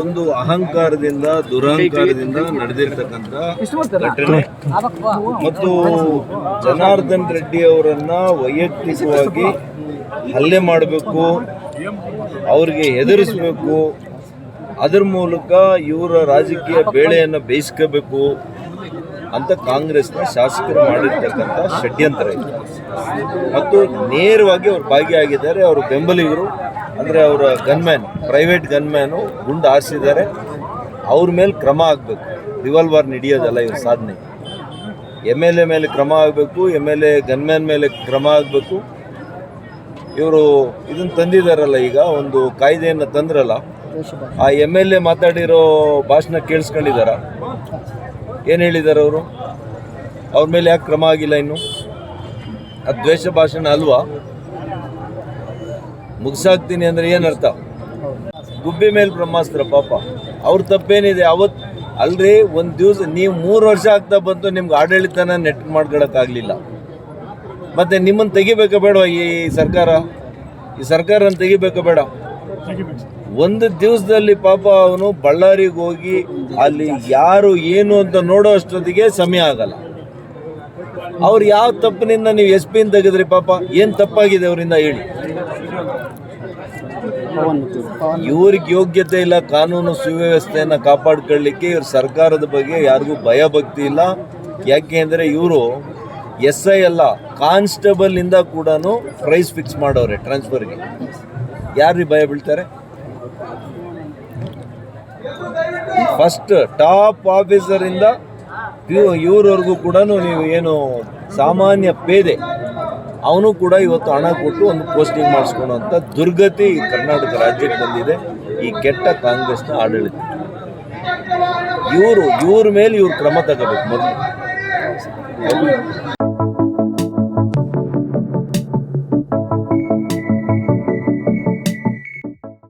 ಒಂದು ಅಹಂಕಾರದಿಂದ, ದುರಹಂಕಾರದಿಂದ ನಡೆದಿರ್ತಕ್ಕಂಥ ಘಟನೆ ಮತ್ತು ಜನಾರ್ದನ್ ರೆಡ್ಡಿ ಅವರನ್ನ ವೈಯಕ್ತಿಕವಾಗಿ ಹಲ್ಲೆ ಮಾಡಬೇಕು, ಅವ್ರಿಗೆ ಹೆದರಿಸಬೇಕು, ಅದರ ಮೂಲಕ ಇವರ ರಾಜಕೀಯ ಬೇಳೆಯನ್ನು ಬೇಯಿಸ್ಕೋಬೇಕು ಅಂತ ಕಾಂಗ್ರೆಸ್ನ ಶಾಸಕರು ಮಾಡಿರ್ತಕ್ಕಂಥ ಷಡ್ಯಂತ್ರ ಇದು. ಮತ್ತು ನೇರವಾಗಿ ಅವ್ರು ಭಾಗಿಯಾಗಿದ್ದಾರೆ, ಅವರು ಬೆಂಬಲಿಗರು ಅಂದರೆ ಅವರ ಗನ್ಮ್ಯಾನ್ ಪ್ರೈವೇಟ್ ಗನ್ಮ್ಯಾನು ಗುಂಡು ಹಾರಿಸಿದ್ದಾರೆ. ಅವ್ರ ಮೇಲೆ ಕ್ರಮ ಆಗಬೇಕು. ರಿವಾಲ್ವರ್ ಹಿಡಿಯೋದಲ್ಲ ಇವ್ರ ಸಾಧನೆ. ಎಂ ಎಲ್ ಎ ಮೇಲೆ ಕ್ರಮ ಆಗಬೇಕು, ಎಂ ಎಲ್ ಎ ಗನ್ಮ್ಯಾನ್ ಮೇಲೆ ಕ್ರಮ ಆಗಬೇಕು. ಇವರು ಇದನ್ನು ತಂದಿದ್ದಾರಲ್ಲ ಈಗ, ಒಂದು ಕಾಯ್ದೆಯನ್ನು ತಂದ್ರಲ್ಲ, ಆ ಎಂ ಎಲ್ ಎ ಮಾತಾಡಿರೋ ಭಾಷಣ ಕೇಳಿಸ್ಕೊಂಡಿದ್ದಾರ ಏನು ಹೇಳಿದ್ದಾರೆ ಅವರು? ಅವ್ರ ಮೇಲೆ ಯಾಕೆ ಕ್ರಮ ಆಗಿಲ್ಲ ಇನ್ನು? ಅದು ದ್ವೇಷ ಭಾಷಣ ಅಲ್ವಾ? ಮುಗಿಸಾಕ್ತೀನಿ ಅಂದರೆ ಏನರ್ಥ ಗುಬ್ಬಿ ಮೇಲೆ ಬ್ರಹ್ಮಾಸ್ತ್ರ, ಪಾಪ. ಅವ್ರ ತಪ್ಪೇನಿದೆ ಅವತ್ತು ಅಲ್ರಿ, ಒಂದು ದಿವಸ ನೀವು ಮೂರು ವರ್ಷ ಆಗ್ತಾ ಬಂತು, ನಿಮ್ಗೆ ಆಡಳಿತನ ನೆಟ್ ಮಾಡ್ಕೊಳಕ್ಕಾಗಲಿಲ್ಲ ಮತ್ತೆ ನಿಮ್ಮನ್ನು ತೆಗಿಬೇಕಾ ಬೇಡ ಈ ಸರ್ಕಾರ? ಈ ಸರ್ಕಾರನ ತೆಗಿಬೇಕಾ ಬೇಡ. ಒಂದು ದಿವಸದಲ್ಲಿ ಪಾಪ ಅವನು ಬಳ್ಳಾರಿಗೆ ಹೋಗಿ ಅಲ್ಲಿ ಯಾರು ಏನು ಅಂತ ನೋಡೋ ಅಷ್ಟೊತ್ತಿಗೆ ಸಮಯ ಆಗಲ್ಲ. ಅವ್ರು ಯಾವ ತಪ್ಪಿನಿಂದ ನೀವು ಎಸ್ ಪಿನ ತೆಗೆದ್ರಿ ಪಾಪ? ಏನು ತಪ್ಪಾಗಿದೆ ಅವರಿಂದ ಹೇಳಿ. ಇವ್ರಿಗೆ ಯೋಗ್ಯತೆ ಇಲ್ಲ, ಕಾನೂನು ಸುವ್ಯವಸ್ಥೆಯನ್ನು ಕಾಪಾಡ್ಕೊಳ್ಳಿಕ್ಕೆ ಇವ್ರ ಸರ್ಕಾರದ ಬಗ್ಗೆ ಯಾರಿಗೂ ಭಯ ಭಕ್ತಿ ಇಲ್ಲ. ಯಾಕೆ ಅಂದರೆ ಇವರು ಎಸ್ ಐ ಅಲ್ಲ, ಕಾನ್ಸ್ಟೇಬಲ್ ಇಂದ ಕೂಡ ಪ್ರೈಸ್ ಫಿಕ್ಸ್ ಮಾಡೋರೆ ಟ್ರಾನ್ಸ್ಫರ್ಗೆ. ಯಾರು ಭಯ ಬೀಳ್ತಾರೆ? ಫಸ್ಟ್ ಟಾಪ್ ಆಫೀಸರಿಂದ ಇವ್ರವರೆಗೂ ಕೂಡ ನೀವು ಏನು ಸಾಮಾನ್ಯ ಪೇದೆ, ಅವನು ಕೂಡ ಇವತ್ತು ಹಣ ಕೊಟ್ಟು ಒಂದು ಪೋಸ್ಟಿಂಗ್ ಮಾಡಿಸ್ಕೊಳುವಂಥ ದುರ್ಗತಿ ಈ ಕರ್ನಾಟಕ ರಾಜ್ಯಕ್ಕೆ ಬಂದಿದೆ, ಈ ಕೆಟ್ಟ ಕಾಂಗ್ರೆಸ್ನ ಆಡಳಿತ. ಇವರು, ಇವ್ರ ಮೇಲೆ ಇವ್ರು ಕ್ರಮ ತಗೋಬೇಕು ಮೊದಲು.